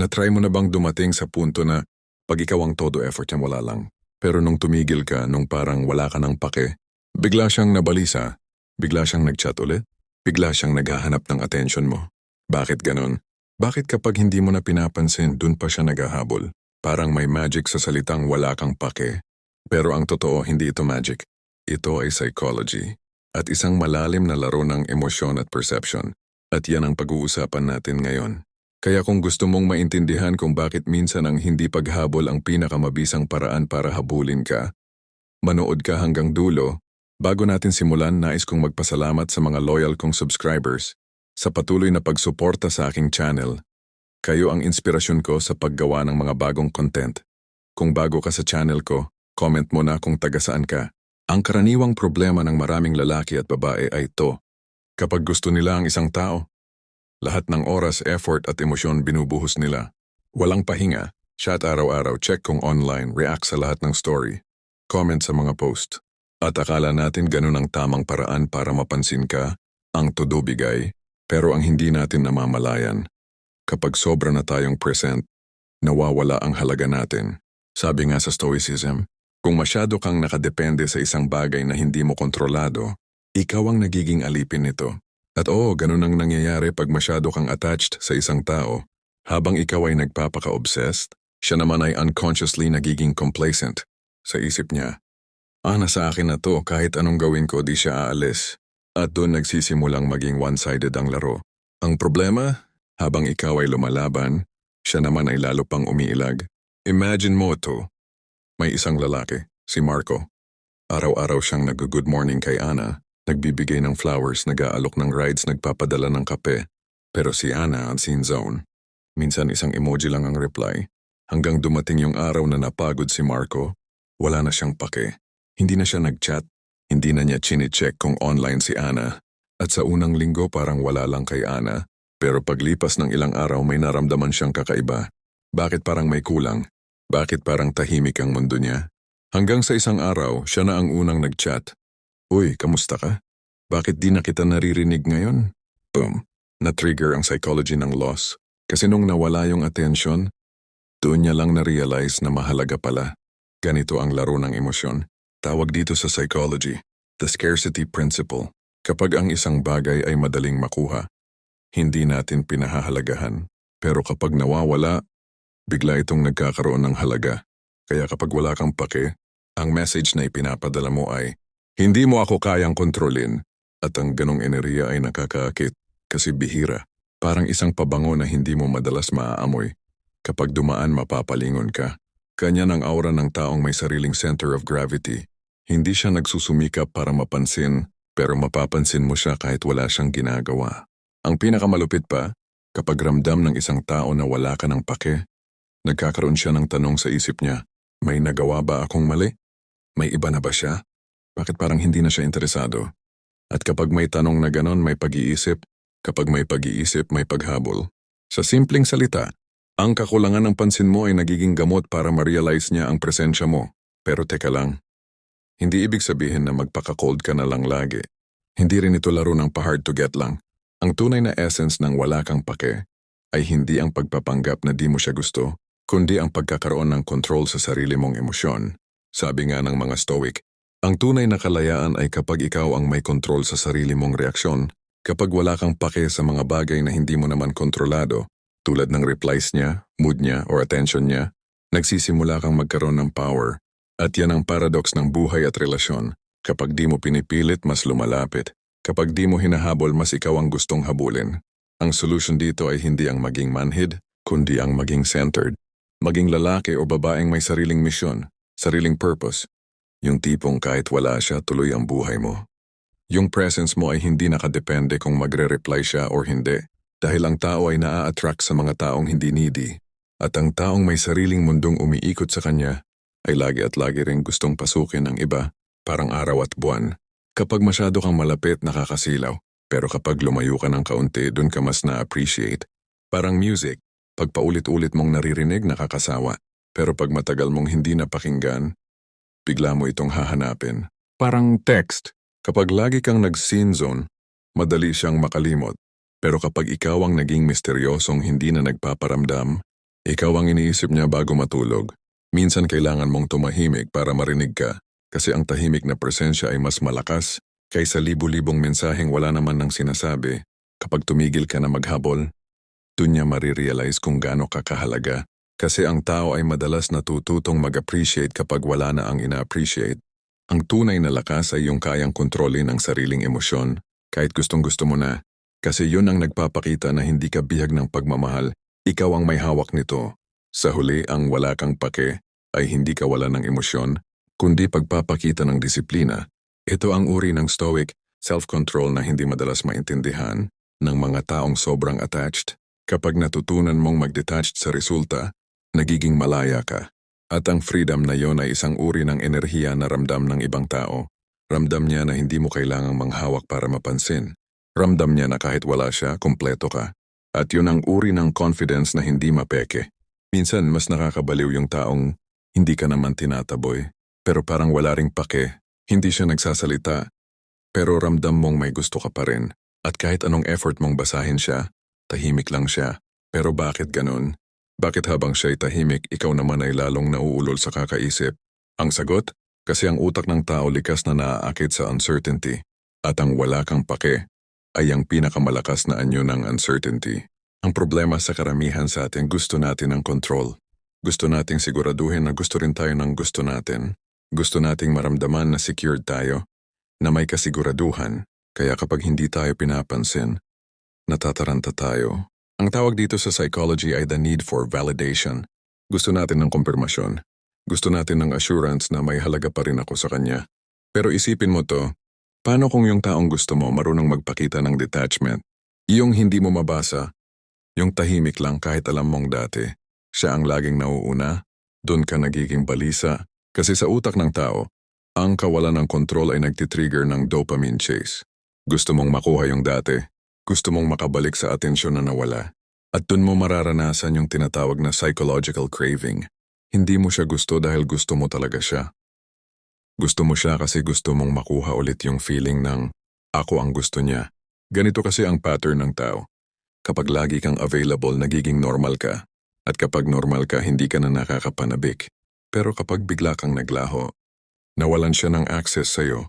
Na-try mo na bang dumating sa punto na pag ikaw ang todo effort niya wala lang. Pero nung tumigil ka, nung parang wala ka ng pake, bigla siyang nabalisa, bigla siyang nagchat ulit, bigla siyang naghahanap ng attention mo. Bakit ganon? Bakit kapag hindi mo na pinapansin, dun pa siya naghahabol? Parang may magic sa salitang wala kang pake. Pero ang totoo, hindi ito magic. Ito ay psychology. At isang malalim na laro ng emosyon at perception. At yan ang pag-uusapan natin ngayon. Kaya kung gusto mong maintindihan kung bakit minsan ang hindi paghabol ang pinakamabisang paraan para habulin ka, manood ka hanggang dulo. Bago natin simulan, nais kong magpasalamat sa mga loyal kong subscribers sa patuloy na pagsuporta sa aking channel. Kayo ang inspirasyon ko sa paggawa ng mga bagong content. Kung bago ka sa channel ko, comment mo na kung taga saan ka. Ang karaniwang problema ng maraming lalaki at babae ay ito. Kapag gusto nila ang isang tao, lahat ng oras, effort at emosyon binubuhos nila. Walang pahinga, chat araw-araw, check kung online, react sa lahat ng story, comment sa mga post. At akala natin ganun ang tamang paraan para mapansin ka, ang todo bigay, pero ang hindi natin namamalayan. Kapag sobra na tayong present, nawawala ang halaga natin. Sabi nga sa Stoicism, kung masyado kang nakadepende sa isang bagay na hindi mo kontrolado, ikaw ang nagiging alipin nito. At oo, ganun ang nangyayari pag masyado kang attached sa isang tao. Habang ikaw ay nagpapaka-obsessed, siya naman ay unconsciously nagiging complacent. Sa isip niya, ah, nasa akin na to kahit anong gawin ko di siya aalis. At doon nagsisimulang maging one-sided ang laro. Ang problema, habang ikaw ay lumalaban, siya naman ay lalo pang umiilag. Imagine mo to. May isang lalaki, si Marco. Araw-araw siyang nag-good morning kay Ana, nagbibigay ng flowers, nag-aalok ng rides, nagpapadala ng kape. Pero si Ana ang scene zone. Minsan isang emoji lang ang reply. Hanggang dumating yung araw na napagod si Marco, wala na siyang pake. Hindi na siya nag-chat, hindi na niya chine-check kung online si Ana. At sa unang linggo parang wala lang kay Ana. Pero paglipas ng ilang araw may naramdaman siyang kakaiba. Bakit parang may kulang? Bakit parang tahimik ang mundo niya? Hanggang sa isang araw, siya na ang unang nag-chat. Uy, kamusta ka? Bakit di na kita naririnig ngayon? Boom. Na-trigger ang psychology ng loss. Kasi nung nawala yung attention, doon niya lang na-realize na mahalaga pala. Ganito ang laro ng emosyon. Tawag dito sa psychology, the scarcity principle. Kapag ang isang bagay ay madaling makuha, hindi natin pinahahalagahan. Pero kapag nawawala, bigla itong nagkakaroon ng halaga. Kaya kapag wala kang pake, ang message na ipinapadala mo ay, hindi mo ako kayang kontrolin. At ang ganong enerhiya ay nakakaakit kasi bihira. Parang isang pabango na hindi mo madalas maaamoy. Kapag dumaan mapapalingon ka. Kanya ng aura ng taong may sariling center of gravity. Hindi siya nagsusumikap para mapansin, pero mapapansin mo siya kahit wala siyang ginagawa. Ang pinakamalupit pa, kapag ramdam ng isang tao na wala ka ng pake, nagkakaroon siya ng tanong sa isip niya, may nagawa ba akong mali? May iba na ba siya? Bakit parang hindi na siya interesado? At kapag may tanong na ganon, may pag-iisip. Kapag may pag-iisip, may paghabol. Sa simpleng salita, ang kakulangan ng pansin mo ay nagiging gamot para ma-realize niya ang presensya mo. Pero teka lang, hindi ibig sabihin na magpaka-cold ka na lang lagi. Hindi rin ito laro ng pa-hard to get lang. Ang tunay na essence ng wala kang pake ay hindi ang pagpapanggap na di mo siya gusto, kundi ang pagkakaroon ng control sa sarili mong emosyon. Sabi nga ng mga stoic, ang tunay na kalayaan ay kapag ikaw ang may kontrol sa sarili mong reaksyon, kapag wala kang pake sa mga bagay na hindi mo naman kontrolado, tulad ng replies niya, mood niya, or attention niya, nagsisimula kang magkaroon ng power. At yan ang paradox ng buhay at relasyon. Kapag di mo pinipilit, mas lumalapit. Kapag di mo hinahabol, mas ikaw ang gustong habulin. Ang solution dito ay hindi ang maging manhid, kundi ang maging centered. Maging lalaki o babaeng may sariling misyon, sariling purpose. Yung tipong kahit wala siya, tuloy ang buhay mo. Yung presence mo ay hindi nakadepende kung magre-reply siya or hindi. Dahil ang tao ay naa-attract sa mga taong hindi needy. At ang taong may sariling mundong umiikot sa kanya ay lagi at lagi ring gustong pasukin ng iba, parang araw at buwan. Kapag masyado kang malapit, nakakasilaw. Pero kapag lumayo ka ng kaunti, dun ka mas na-appreciate. Parang music, pag paulit-ulit mong naririnig, nakakasawa. Pero pag matagal mong hindi napakinggan, bigla mo itong hahanapin. Parang text. Kapag lagi kang nag-scene zone, madali siyang makalimot. Pero kapag ikaw ang naging misteryosong hindi na nagpaparamdam, Ikaw ang iniisip niya bago matulog. Minsan kailangan mong tumahimik para marinig ka kasi ang tahimik na presensya ay mas malakas kaysa libu-libong mensaheng wala naman ng sinasabi. Kapag tumigil ka na maghabol, dun niya marirealize kung gaano ka kahalaga kasi ang tao ay madalas natututong mag-appreciate kapag wala na ang ina-appreciate. Ang tunay na lakas ay yung kayang kontrolin ang sariling emosyon kahit gustong gusto mo na. Kasi yun ang nagpapakita na hindi ka bihag ng pagmamahal, ikaw ang may hawak nito. Sa huli, ang wala kang pake ay hindi ka wala ng emosyon, kundi pagpapakita ng disiplina. Ito ang uri ng stoic, self-control na hindi madalas maintindihan ng mga taong sobrang attached. Kapag natutunan mong mag-detached sa resulta, nagiging malaya ka. At ang freedom na yon ay isang uri ng enerhiya na ramdam ng ibang tao. Ramdam niya na hindi mo kailangang manghawak para mapansin. Ramdam niya na kahit wala siya, kumpleto ka. At yun ang uri ng confidence na hindi mapeke. Minsan, mas nakakabaliw yung taong hindi ka naman tinataboy, pero parang wala ring pake. Hindi siya nagsasalita, pero ramdam mong may gusto ka pa rin. At kahit anong effort mong basahin siya, tahimik lang siya. Pero bakit ganun? Bakit habang siya'y tahimik, ikaw naman ay lalong nauulol sa kakaisip? Ang sagot? Kasi ang utak ng tao likas na naaakit sa uncertainty. At ang wala kang pake ay ang pinakamalakas na anyo ng uncertainty. Ang problema sa karamihan sa atin gusto natin ng control. Gusto nating siguraduhin na gusto rin tayo ng gusto natin. Gusto nating maramdaman na secured tayo, na may kasiguraduhan, kaya kapag hindi tayo pinapansin, natataranta tayo. Ang tawag dito sa psychology ay the need for validation. Gusto natin ng kumpirmasyon. Gusto natin ng assurance na may halaga pa rin ako sa kanya. Pero isipin mo to, paano kung yung taong gusto mo marunong magpakita ng detachment? Yung hindi mo mabasa, yung tahimik lang kahit alam mong dati, siya ang laging nauuna, doon ka nagiging balisa. Kasi sa utak ng tao, ang kawalan ng kontrol ay nagtitrigger ng dopamine chase. Gusto mong makuha yung dati, gusto mong makabalik sa atensyon na nawala. At dun mo mararanasan yung tinatawag na psychological craving. Hindi mo siya gusto dahil gusto mo talaga siya. Gusto mo siya kasi gusto mong makuha ulit yung feeling ng ako ang gusto niya. Ganito kasi ang pattern ng tao. Kapag lagi kang available, nagiging normal ka. At kapag normal ka, hindi ka na nakakapanabik. Pero kapag bigla kang naglaho, nawalan siya ng access sa'yo,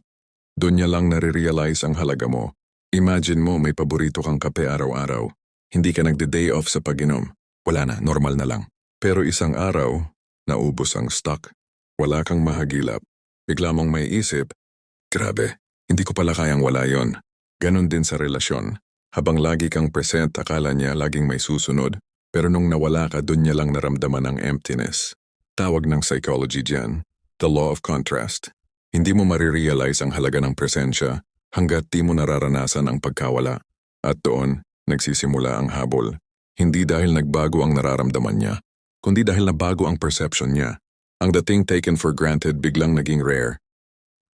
doon niya lang nare-realize ang halaga mo. Imagine mo may paborito kang kape araw-araw. Hindi ka nagde-day off sa pag-inom. Wala na, normal na lang. Pero isang araw, naubos ang stock. Wala kang mahagilap. Bigla mong may isip, grabe, hindi ko pala kayang wala yon. Ganon din sa relasyon. Habang lagi kang present, akala niya laging may susunod. Pero nung nawala ka, doon niya lang naramdaman ang emptiness. Tawag ng psychology dyan, the law of contrast. Hindi mo marirealize ang halaga ng presensya hanggat di mo nararanasan ang pagkawala. At doon, nagsisimula ang habol. Hindi dahil nagbago ang nararamdaman niya, kundi dahil nabago ang perception niya. Ang dating taken for granted biglang naging rare.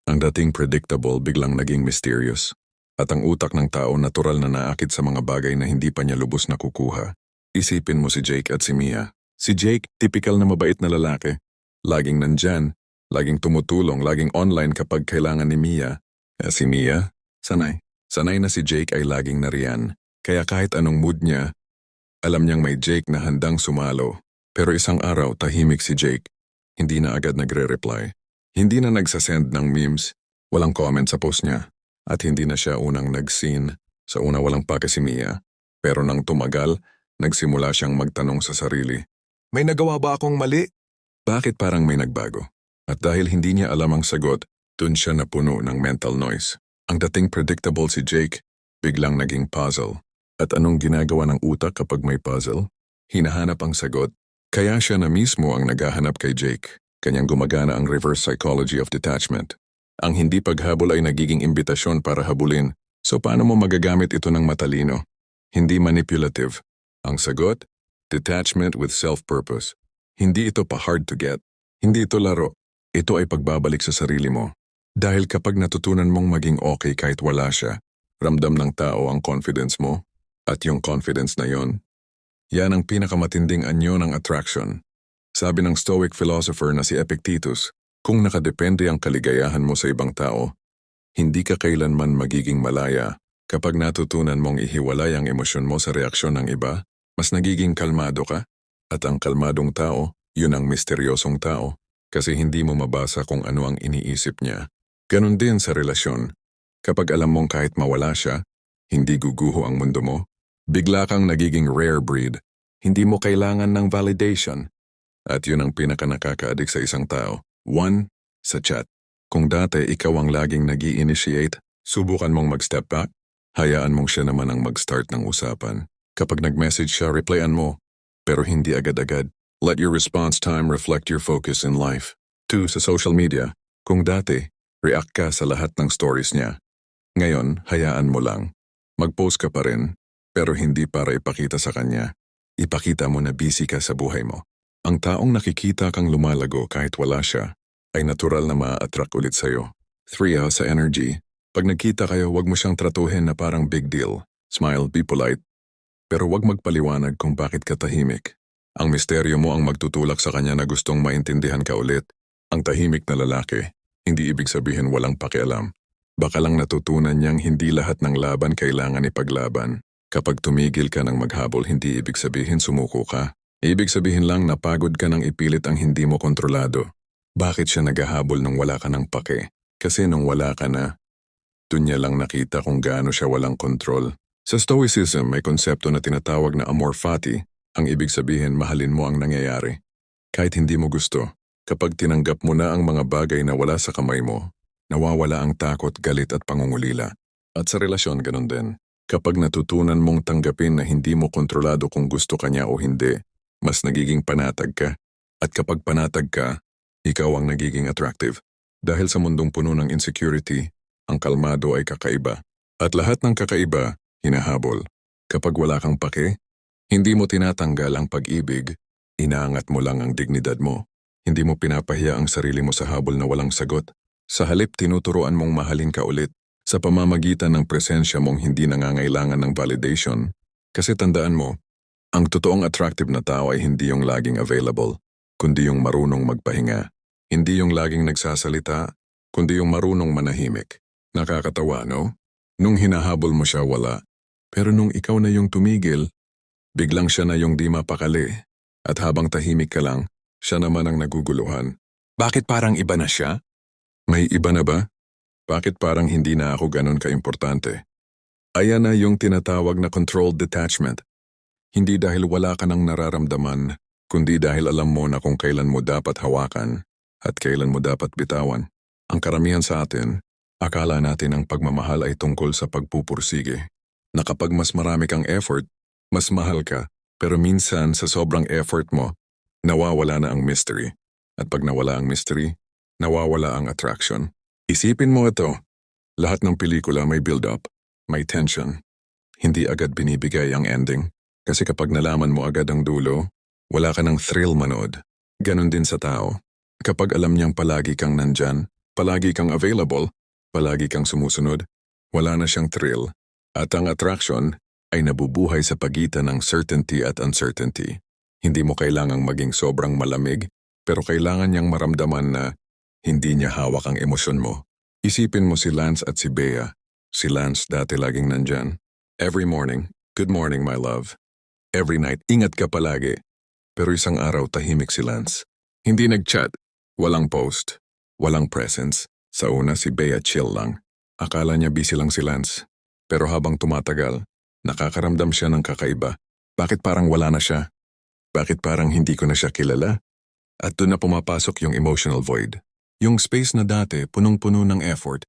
Ang dating predictable biglang naging mysterious. At ang utak ng tao natural na naakit sa mga bagay na hindi pa niya lubos nakukuha. Isipin mo si Jake at si Mia. Si Jake, typical na mabait na lalaki. Laging nandyan, laging tumutulong, laging online kapag kailangan ni Mia. Kaya si Mia, sanay. Sanay na si Jake ay laging nariyan. Kaya kahit anong mood niya, alam niyang may Jake na handang sumalo. Pero isang araw, tahimik si Jake. Hindi na agad nagre-reply. Hindi na nagsasend ng memes. Walang comment sa post niya. At hindi na siya unang nag-scene. Sa una walang pake si Mia. Pero nang tumagal, nagsimula siyang magtanong sa sarili. May nagawa ba akong mali? Bakit parang may nagbago? At dahil hindi niya alam ang sagot, dun siya napuno ng mental noise. Ang dating predictable si Jake, biglang naging puzzle. At anong ginagawa ng utak kapag may puzzle? Hinahanap ang sagot. Kaya siya na mismo ang naghahanap kay Jake. Kanyang gumagana ang reverse psychology of detachment. Ang hindi paghabol ay nagiging imbitasyon para habulin. So paano mo magagamit ito ng matalino? Hindi manipulative. Ang sagot? Detachment with self-purpose. Hindi ito pa hard to get. Hindi ito laro. Ito ay pagbabalik sa sarili mo. Dahil kapag natutunan mong maging okay kahit wala siya, ramdam ng tao ang confidence mo. At yung confidence na yon, yan ang pinakamatinding anyo ng attraction. Sabi ng Stoic philosopher na si Epictetus, kung nakadepende ang kaligayahan mo sa ibang tao, hindi ka kailanman magiging malaya kapag natutunan mong ihiwalay ang emosyon mo sa reaksyon ng iba, mas nagiging kalmado ka, At ang kalmadong tao, yun ang misteryosong tao kasi hindi mo mabasa kung ano ang iniisip niya. Ganon din sa relasyon. Kapag alam mong kahit mawala siya, hindi guguho ang mundo mo, bigla kang nagiging rare breed. Hindi mo kailangan ng validation. At yun ang pinaka nakaka-addict sa isang tao. One, sa chat. Kung dati ikaw ang laging nag initiate subukan mong mag-step back, hayaan mong siya naman ang mag-start ng usapan. Kapag nag-message siya, replyan mo, pero hindi agad-agad. Let your response time reflect your focus in life. Two, sa social media. Kung dati, react ka sa lahat ng stories niya. Ngayon, hayaan mo lang. Mag-post ka pa rin, pero hindi para ipakita sa kanya. Ipakita mo na busy ka sa buhay mo. Ang taong nakikita kang lumalago kahit wala siya, ay natural na ma-attract ulit sa'yo. Three, ah, sa energy. Pag nagkita kayo, wag mo siyang tratuhin na parang big deal. Smile, be polite. Pero wag magpaliwanag kung bakit ka tahimik. Ang misteryo mo ang magtutulak sa kanya na gustong maintindihan ka ulit. Ang tahimik na lalaki, hindi ibig sabihin walang pakialam. Baka lang natutunan niyang hindi lahat ng laban kailangan ipaglaban. Kapag tumigil ka ng maghabol, hindi ibig sabihin sumuko ka. Ibig sabihin lang napagod ka ng ipilit ang hindi mo kontrolado. Bakit siya naghahabol nung wala ka ng pake? Kasi nung wala ka na, dun niya lang nakita kung gaano siya walang kontrol. Sa Stoicism, may konsepto na tinatawag na amor fati, ang ibig sabihin mahalin mo ang nangyayari. Kahit hindi mo gusto, kapag tinanggap mo na ang mga bagay na wala sa kamay mo, nawawala ang takot, galit at pangungulila. At sa relasyon, ganun din. Kapag natutunan mong tanggapin na hindi mo kontrolado kung gusto ka niya o hindi, mas nagiging panatag ka. At kapag panatag ka, ikaw ang nagiging attractive. Dahil sa mundong puno ng insecurity, ang kalmado ay kakaiba. At lahat ng kakaiba, hinahabol. Kapag wala kang pake, hindi mo tinatanggal ang pag-ibig, inaangat mo lang ang dignidad mo. Hindi mo pinapahiya ang sarili mo sa habol na walang sagot. Sa halip tinuturuan mong mahalin ka ulit sa pamamagitan ng presensya mong hindi nangangailangan ng validation. Kasi tandaan mo, ang totoong attractive na tao ay hindi yung laging available, kundi yung marunong magpahinga. Hindi yung laging nagsasalita, kundi yung marunong manahimik. Nakakatawa, no? Nung hinahabol mo siya, wala. Pero nung ikaw na yung tumigil, biglang siya na yung di mapakali. At habang tahimik ka lang, siya naman ang naguguluhan. Bakit parang iba na siya? May iba na ba? Bakit parang hindi na ako ganun kaimportante? Ayan na yung tinatawag na controlled detachment. Hindi dahil wala ka nang nararamdaman, kundi dahil alam mo na kung kailan mo dapat hawakan at kailan mo dapat bitawan. Ang karamihan sa atin, akala natin ang pagmamahal ay tungkol sa pagpupursige. Na kapag mas marami kang effort, mas mahal ka. Pero minsan sa sobrang effort mo, nawawala na ang mystery. At pag nawala ang mystery, nawawala ang attraction. Isipin mo ito, lahat ng pelikula may build-up, may tension. Hindi agad binibigay ang ending. Kasi kapag nalaman mo agad ang dulo, wala ka ng thrill manood. Ganon din sa tao. Kapag alam niyang palagi kang nandyan, palagi kang available, palagi kang sumusunod, wala na siyang thrill. At ang attraction ay nabubuhay sa pagitan ng certainty at uncertainty. Hindi mo kailangang maging sobrang malamig, pero kailangan niyang maramdaman na hindi niya hawak ang emosyon mo. Isipin mo si Lance at si Bea. Si Lance dati laging nandyan. Every morning, good morning my love. Every night, ingat ka palagi. Pero isang araw tahimik si Lance. Hindi nag-chat, walang post, walang presence. Sa una si Bea chill lang. Akala niya busy lang si Lance. Pero habang tumatagal, nakakaramdam siya ng kakaiba. Bakit parang wala na siya? Bakit parang hindi ko na siya kilala? At doon na pumapasok yung emotional void. Yung space na dati punong-puno ng effort.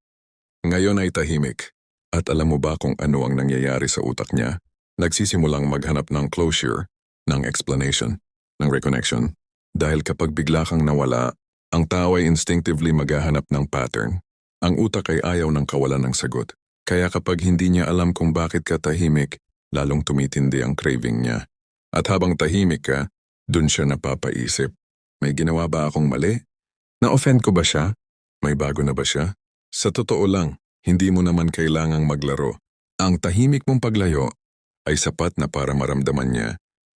Ngayon ay tahimik. At alam mo ba kung ano ang nangyayari sa utak niya? Nagsisimulang maghanap ng closure, ng explanation, ng reconnection. Dahil kapag bigla kang nawala, ang tao ay instinctively maghahanap ng pattern. Ang utak ay ayaw ng kawalan ng sagot. Kaya kapag hindi niya alam kung bakit ka tahimik, lalong tumitindi ang craving niya. At habang tahimik ka, dun siya napapaisip. May ginawa ba akong mali? Na-offend ko ba siya? May bago na ba siya? Sa totoo lang, hindi mo naman kailangang maglaro. Ang tahimik mong paglayo ay sapat na para maramdaman niya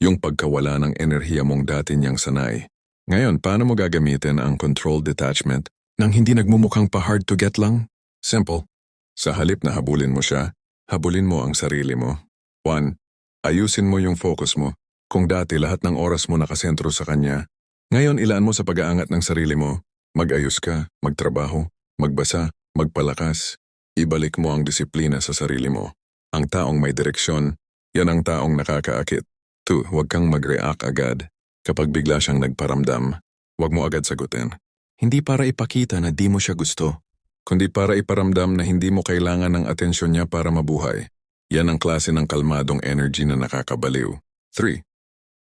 yung pagkawala ng enerhiya mong dati niyang sanay. Ngayon, paano mo gagamitin ang control detachment nang hindi nagmumukhang pa hard to get lang? Simple. Sa halip na habulin mo siya, habulin mo ang sarili mo. One, ayusin mo yung focus mo. Kung dati lahat ng oras mo nakasentro sa kanya, ngayon ilaan mo sa pag-aangat ng sarili mo. Mag-ayos ka, magtrabaho, magbasa, magpalakas. Ibalik mo ang disiplina sa sarili mo. Ang taong may direksyon, yan ang taong nakakaakit. 2. Huwag kang mag-react agad. Kapag bigla siyang nagparamdam, huwag mo agad sagutin. Hindi para ipakita na di mo siya gusto, kundi para iparamdam na hindi mo kailangan ng atensyon niya para mabuhay. Yan ang klase ng kalmadong energy na nakakabaliw. 3.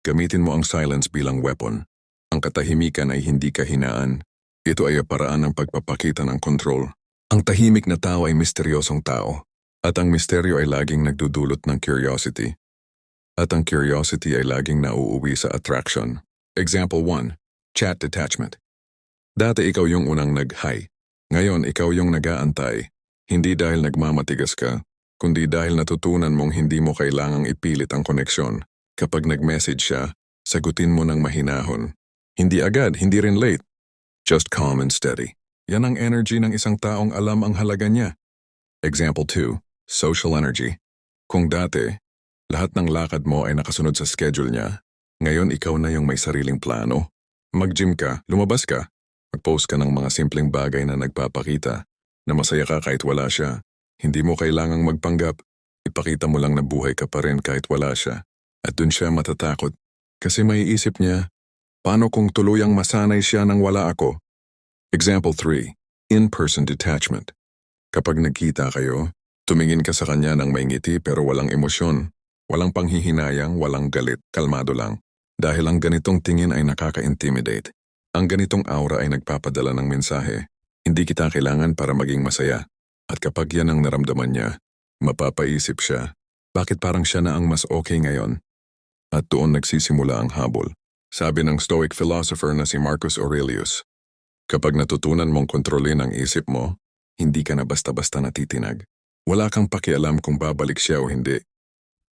Gamitin mo ang silence bilang weapon. Ang katahimikan ay hindi kahinaan. Ito ay paraan ng pagpapakita ng control. Ang tahimik na tao ay misteryosong tao. At ang misteryo ay laging nagdudulot ng curiosity. At ang curiosity ay laging nauuwi sa attraction. Example 1. Chat detachment. Dati ikaw yung unang nag-hi. Ngayon ikaw yung nag-aantay. Hindi dahil nagmamatigas ka, kundi dahil natutunan mong hindi mo kailangang ipilit ang koneksyon. Kapag nag-message siya, sagutin mo ng mahinahon. Hindi agad, hindi rin late. Just calm and steady. Yan ang energy ng isang taong alam ang halaga niya. Example 2. Social energy. Kung dati, lahat ng lakad mo ay nakasunod sa schedule niya, ngayon ikaw na yung may sariling plano. Mag-gym ka, lumabas ka, mag-post ka ng mga simpleng bagay na nagpapakita na masaya ka kahit wala siya. Hindi mo kailangang magpanggap. Ipakita mo lang na buhay ka pa rin kahit wala siya. At dun siya matatakot. Kasi may isip niya, paano kung tuluyang masanay siya nang wala ako? Example 3. In-person detachment. Kapag nagkita kayo, tumingin ka sa kanya ng may ngiti pero walang emosyon. Walang panghihinayang, walang galit, kalmado lang. Dahil ang ganitong tingin ay nakaka-intimidate. Ang ganitong aura ay nagpapadala ng mensahe. Hindi kita kailangan para maging masaya. At kapag yan ang naramdaman niya, mapapaisip siya, bakit parang siya na ang mas okay ngayon? At doon nagsisimula ang habol. Sabi ng Stoic philosopher na si Marcus Aurelius, Kapag natutunan mong kontrolin ang isip mo, hindi ka na basta-basta natitinag. Wala kang pakialam kung babalik siya o hindi.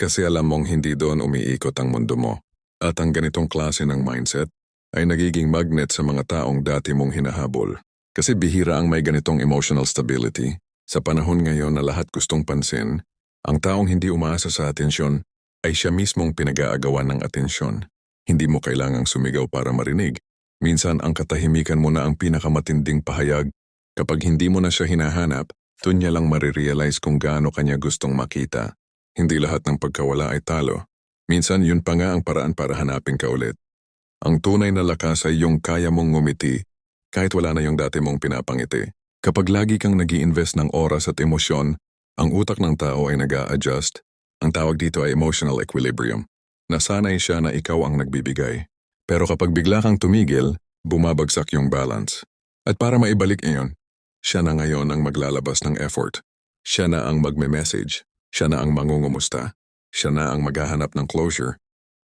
Kasi alam mong hindi doon umiikot ang mundo mo. At ang ganitong klase ng mindset ay nagiging magnet sa mga taong dati mong hinahabol. Kasi bihira ang may ganitong emotional stability. Sa panahon ngayon na lahat gustong pansin, ang taong hindi umaasa sa atensyon ay siya mismong pinag-aagawan ng atensyon. Hindi mo kailangang sumigaw para marinig. Minsan ang katahimikan mo na ang pinakamatinding pahayag. Kapag hindi mo na siya hinahanap, doon niya lang marirealize kung gaano kanya gustong makita. Hindi lahat ng pagkawala ay talo. Minsan yun pa nga ang paraan para hanapin ka ulit. Ang tunay na lakas ay yung kaya mong ngumiti, kahit wala na yung dati mong pinapangiti. Kapag lagi kang nag invest ng oras at emosyon, ang utak ng tao ay nag adjust Ang tawag dito ay emotional equilibrium. Nasanay siya na ikaw ang nagbibigay. Pero kapag bigla kang tumigil, bumabagsak yung balance. At para maibalik iyon, siya na ngayon ang maglalabas ng effort. Siya na ang magme-message. Siya na ang mangungumusta. Siya na ang maghahanap ng closure.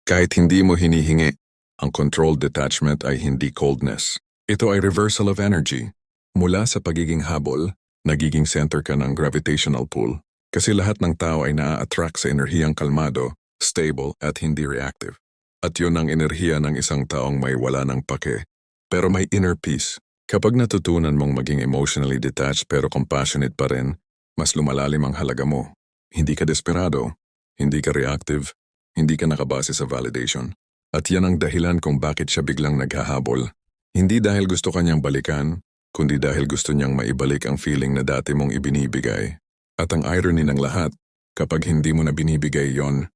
Kahit hindi mo hinihingi, ang controlled detachment ay hindi coldness. Ito ay reversal of energy. Mula sa pagiging habol, nagiging center ka ng gravitational pull. Kasi lahat ng tao ay naa-attract sa enerhiyang kalmado, stable at hindi reactive. At yun ang enerhiya ng isang taong may wala ng pake. Pero may inner peace. Kapag natutunan mong maging emotionally detached pero compassionate pa rin, mas lumalalim ang halaga mo. Hindi ka desperado, hindi ka reactive, hindi ka nakabase sa validation. At yan ang dahilan kung bakit siya biglang naghahabol. Hindi dahil gusto kanyang balikan, kundi dahil gusto niyang maibalik ang feeling na dati mong ibinibigay. At ang irony ng lahat, kapag hindi mo na binibigay yon,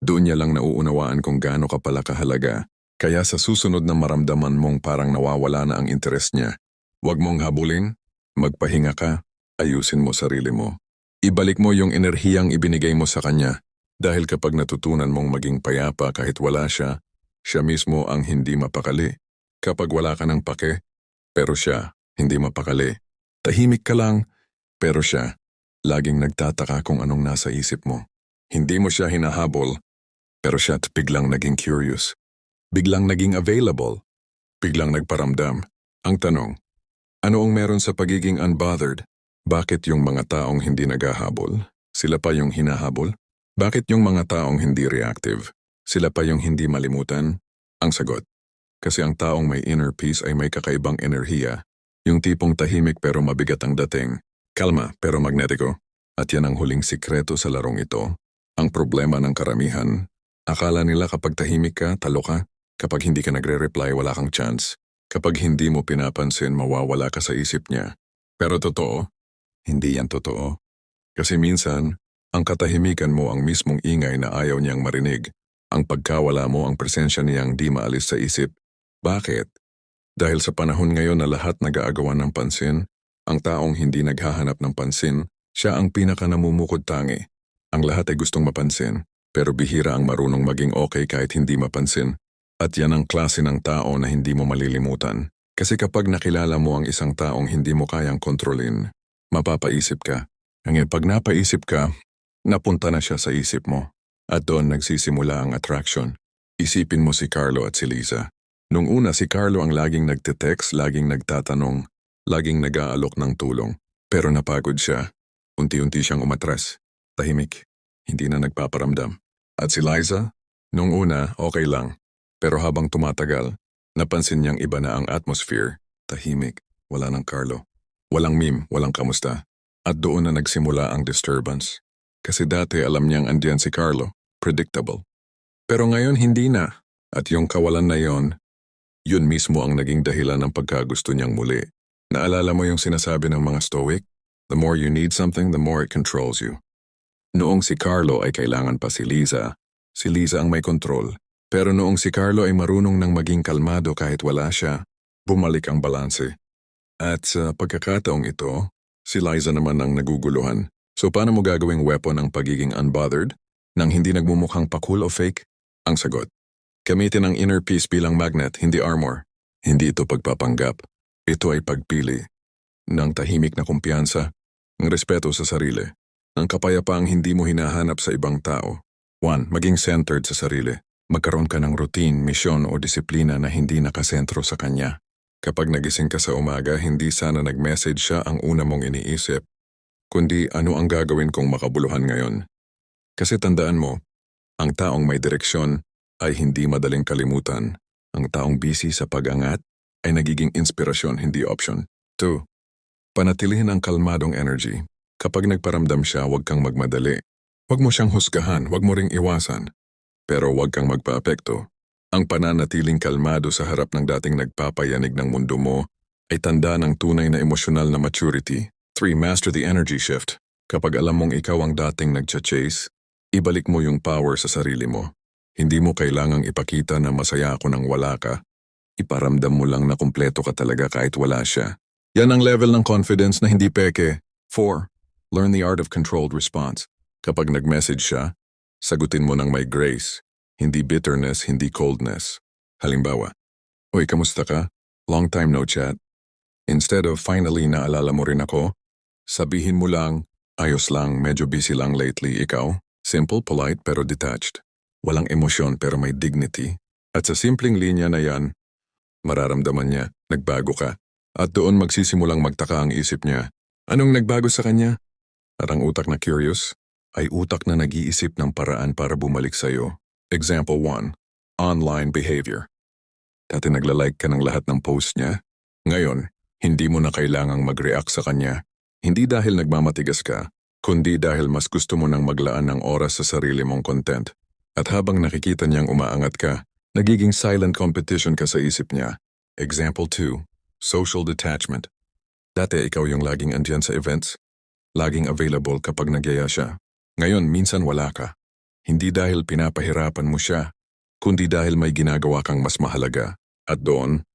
doon niya lang nauunawaan kung gaano ka pala kahalaga. Kaya sa susunod na maramdaman mong parang nawawala na ang interes niya, huwag mong habulin, magpahinga ka, ayusin mo sarili mo. Ibalik mo yung enerhiyang ibinigay mo sa kanya dahil kapag natutunan mong maging payapa kahit wala siya, siya mismo ang hindi mapakali. Kapag wala ka ng pake, pero siya hindi mapakali. Tahimik ka lang, pero siya laging nagtataka kung anong nasa isip mo. Hindi mo siya hinahabol, pero siya't biglang naging curious. Biglang naging available. Biglang nagparamdam. Ang tanong, ano ang meron sa pagiging unbothered? Bakit yung mga taong hindi naghahabol? Sila pa yung hinahabol? Bakit yung mga taong hindi reactive? Sila pa yung hindi malimutan? Ang sagot, kasi ang taong may inner peace ay may kakaibang enerhiya. Yung tipong tahimik pero mabigat ang dating. Kalma pero magnetiko. At yan ang huling sikreto sa larong ito. Ang problema ng karamihan Akala nila kapag tahimik ka, talo ka. Kapag hindi ka nagre-reply, wala kang chance. Kapag hindi mo pinapansin, mawawala ka sa isip niya. Pero totoo, hindi yan totoo. Kasi minsan, ang katahimikan mo ang mismong ingay na ayaw niyang marinig. Ang pagkawala mo ang presensya niyang di maalis sa isip. Bakit? Dahil sa panahon ngayon na lahat nag-aagawan ng pansin, ang taong hindi naghahanap ng pansin, siya ang pinaka namumukod tangi. Ang lahat ay gustong mapansin, pero bihira ang marunong maging okay kahit hindi mapansin. At yan ang klase ng tao na hindi mo malilimutan. Kasi kapag nakilala mo ang isang taong hindi mo kayang kontrolin, mapapaisip ka. Ngayon pag napaisip ka, napunta na siya sa isip mo. At doon nagsisimula ang attraction. Isipin mo si Carlo at si Liza. Nung una si Carlo ang laging nagte-text, laging nagtatanong, laging nag-aalok ng tulong. Pero napagod siya. Unti-unti siyang umatras. Tahimik. Hindi na nagpaparamdam. At si Liza? Nung una, okay lang. Pero habang tumatagal, napansin niyang iba na ang atmosphere. Tahimik. Wala ng Carlo. Walang meme, walang kamusta. At doon na nagsimula ang disturbance. Kasi dati alam niyang andiyan si Carlo. Predictable. Pero ngayon hindi na. At yung kawalan na yon, yun mismo ang naging dahilan ng pagkagusto niyang muli. Naalala mo yung sinasabi ng mga Stoic? The more you need something, the more it controls you. Noong si Carlo ay kailangan pa si Liza, si Liza ang may kontrol. Pero noong si Carlo ay marunong nang maging kalmado kahit wala siya, bumalik ang balanse. At sa pagkakataong ito, si Liza naman ang naguguluhan. So paano mo gagawing weapon ang pagiging unbothered? Nang hindi nagmumukhang pakul o fake? Ang sagot. Gamitin ang inner peace bilang magnet, hindi armor. Hindi ito pagpapanggap. Ito ay pagpili. Ng tahimik na kumpiyansa, ng respeto sa sarili, ng kapayapaang hindi mo hinahanap sa ibang tao. 1. Maging centered sa sarili. Magkaroon ka ng routine, misyon o disiplina na hindi nakasentro sa kanya. Kapag nagising ka sa umaga, hindi sana nag-message siya ang una mong iniisip, kundi ano ang gagawin kong makabuluhan ngayon. Kasi tandaan mo, ang taong may direksyon ay hindi madaling kalimutan. Ang taong busy sa pag-angat ay nagiging inspirasyon, hindi option. 2. Panatilihin ang kalmadong energy. Kapag nagparamdam siya, huwag kang magmadali. Huwag mo siyang husgahan, huwag mo ring iwasan. Pero huwag kang magpaapekto. Ang pananatiling kalmado sa harap ng dating nagpapayanig ng mundo mo ay tanda ng tunay na emosyonal na maturity. 3. Master the energy shift. Kapag alam mong ikaw ang dating nagcha-chase, ibalik mo yung power sa sarili mo. Hindi mo kailangang ipakita na masaya ako nang wala ka. Iparamdam mo lang na kumpleto ka talaga kahit wala siya. Yan ang level ng confidence na hindi peke. 4. Learn the art of controlled response. Kapag nag-message siya, sagutin mo ng may grace, hindi bitterness, hindi coldness. Halimbawa, Uy, kamusta ka? Long time no chat. Instead of finally naalala mo rin ako, sabihin mo lang, ayos lang, medyo busy lang lately, ikaw. Simple, polite, pero detached. Walang emosyon pero may dignity. At sa simpleng linya na yan, mararamdaman niya, nagbago ka. At doon magsisimulang magtaka ang isip niya. Anong nagbago sa kanya? Parang utak na curious, ay utak na nag-iisip ng paraan para bumalik sa'yo. Example 1. Online behavior. Dati naglalike ka ng lahat ng post niya. Ngayon, hindi mo na kailangang mag-react sa kanya. Hindi dahil nagmamatigas ka, kundi dahil mas gusto mo nang maglaan ng oras sa sarili mong content. At habang nakikita niyang umaangat ka, nagiging silent competition ka sa isip niya. Example 2. Social detachment. Dati ikaw yung laging andyan sa events, laging available kapag nagyaya siya. Ngayon, minsan wala ka. Hindi dahil pinapahirapan mo siya, kundi dahil may ginagawa kang mas mahalaga. At doon,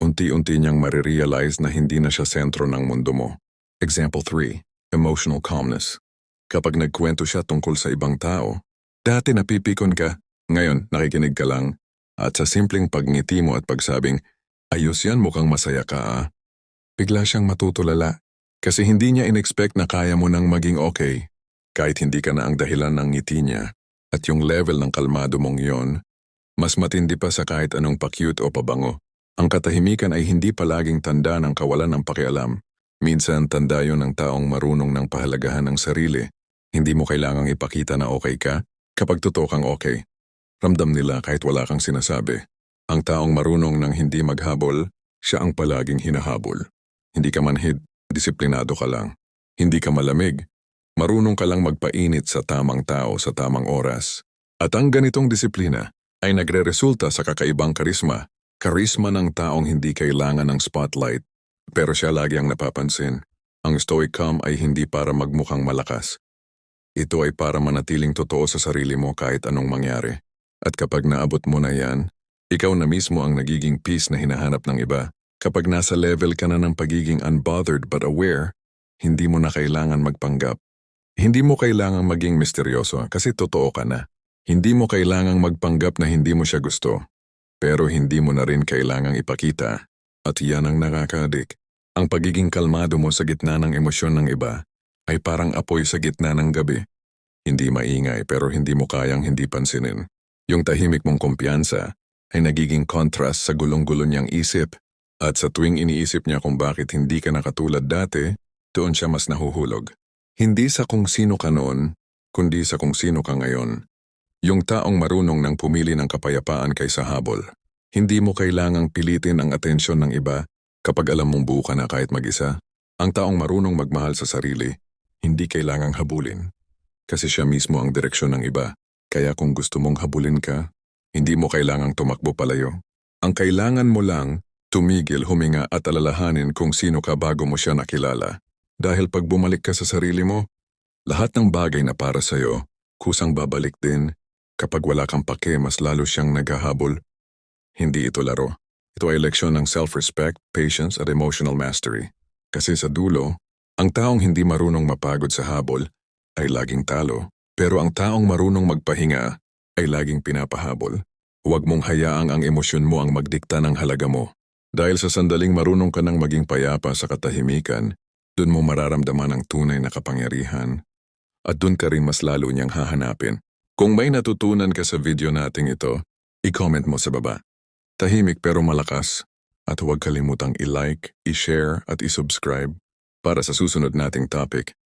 unti-unti niyang marirealize na hindi na siya sentro ng mundo mo. Example 3. Emotional calmness. Kapag nagkwento siya tungkol sa ibang tao, dati napipikon ka, ngayon nakikinig ka lang, at sa simpleng pagngiti mo at pagsabing, ayos yan mukhang masaya ka ah. Bigla siyang matutulala kasi hindi niya inexpect na kaya mo nang maging okay kahit hindi ka na ang dahilan ng ngiti niya at yung level ng kalmado mong yon, mas matindi pa sa kahit anong pa-cute o pabango. Ang katahimikan ay hindi palaging tanda ng kawalan ng pakialam. Minsan tanda yon ng taong marunong ng pahalagahan ng sarili. Hindi mo kailangang ipakita na okay ka kapag totoo kang okay. Ramdam nila kahit wala kang sinasabi. Ang taong marunong ng hindi maghabol, siya ang palaging hinahabol. Hindi ka manhid, disiplinado ka lang. Hindi ka malamig, Marunong ka lang magpainit sa tamang tao sa tamang oras. At ang ganitong disiplina ay nagre-resulta sa kakaibang karisma, karisma ng taong hindi kailangan ng spotlight. Pero siya lagi ang napapansin. Ang stoic calm ay hindi para magmukhang malakas. Ito ay para manatiling totoo sa sarili mo kahit anong mangyari. At kapag naabot mo na yan, ikaw na mismo ang nagiging peace na hinahanap ng iba. Kapag nasa level ka na ng pagiging unbothered but aware, hindi mo na kailangan magpanggap. Hindi mo kailangang maging misteryoso kasi totoo ka na. Hindi mo kailangang magpanggap na hindi mo siya gusto. Pero hindi mo na rin kailangang ipakita. At yan ang nakakadik. Ang pagiging kalmado mo sa gitna ng emosyon ng iba ay parang apoy sa gitna ng gabi. Hindi maingay pero hindi mo kayang hindi pansinin. Yung tahimik mong kumpiyansa ay nagiging contrast sa gulong-gulo niyang isip at sa tuwing iniisip niya kung bakit hindi ka nakatulad dati, doon siya mas nahuhulog. Hindi sa kung sino ka noon, kundi sa kung sino ka ngayon. Yung taong marunong nang pumili ng kapayapaan kaysa habol. Hindi mo kailangang pilitin ang atensyon ng iba kapag alam mong buo ka na kahit mag-isa. Ang taong marunong magmahal sa sarili, hindi kailangang habulin. Kasi siya mismo ang direksyon ng iba. Kaya kung gusto mong habulin ka, hindi mo kailangang tumakbo palayo. Ang kailangan mo lang, tumigil, huminga at alalahanin kung sino ka bago mo siya nakilala. Dahil pag bumalik ka sa sarili mo, lahat ng bagay na para sa'yo, kusang babalik din. Kapag wala kang pake, mas lalo siyang naghahabol. Hindi ito laro. Ito ay leksyon ng self-respect, patience at emotional mastery. Kasi sa dulo, ang taong hindi marunong mapagod sa habol ay laging talo. Pero ang taong marunong magpahinga ay laging pinapahabol. Huwag mong hayaang ang emosyon mo ang magdikta ng halaga mo. Dahil sa sandaling marunong ka nang maging payapa sa katahimikan, dun mo mararamdaman ang tunay na kapangyarihan. At dun ka rin mas lalo niyang hahanapin. Kung may natutunan ka sa video nating ito, i-comment mo sa baba. Tahimik pero malakas. At huwag kalimutang i-like, i-share at i-subscribe para sa susunod nating topic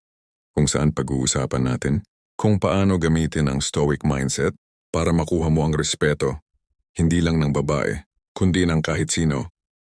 kung saan pag-uusapan natin kung paano gamitin ang stoic mindset para makuha mo ang respeto, hindi lang ng babae, kundi ng kahit sino